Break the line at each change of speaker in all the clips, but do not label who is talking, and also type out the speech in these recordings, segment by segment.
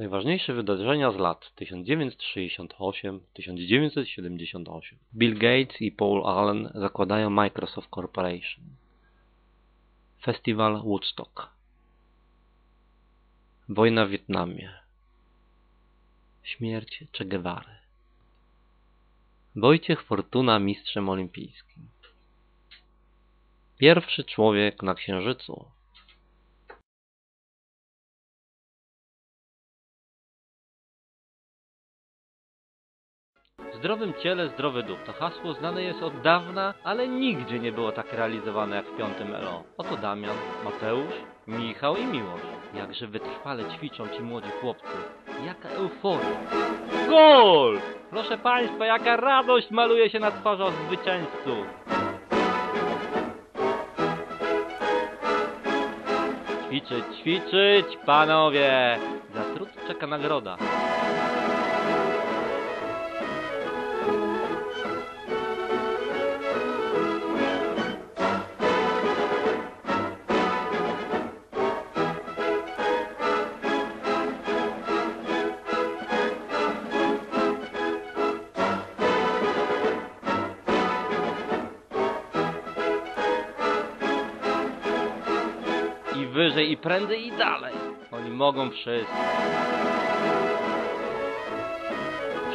Najważniejsze wydarzenia z lat 1968-1978. Bill Gates i Paul Allen zakładają Microsoft Corporation. Festiwal Woodstock. Wojna w Wietnamie. Śmierć Che Guevary. Wojciech Fortuna mistrzem olimpijskim. Pierwszy człowiek na Księżycu. Zdrowym ciele zdrowy duch. To hasło znane jest od dawna, ale nigdzie nie było tak realizowane jak w piątym LO. Oto Damian, Mateusz, Michał i Miłosz. Jakże wytrwale ćwiczą ci młodzi chłopcy. Jaka euforia. Gol! Proszę Państwa, jaka radość maluje się na twarzach zwycięzców. Ćwiczyć, ćwiczyć, panowie! Za trud czeka nagroda. Wyżej, i prędzej, i dalej. Oni mogą wszystko.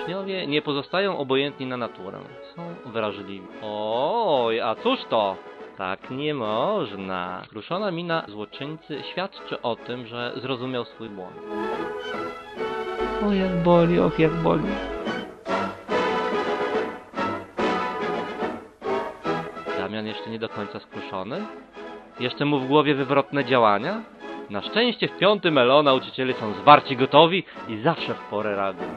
Uczniowie nie pozostają obojętni na naturę. Są wrażliwi. Oj, a cóż to? Tak nie można. Skruszona mina złoczyńcy świadczy o tym, że zrozumiał swój błąd. O jak boli, och jak boli. Damian jeszcze nie do końca skruszony? Jeszcze mu w głowie wywrotne działania? Na szczęście w piątym Elo nauczyciele są zwarci gotowi i zawsze w porę reagują.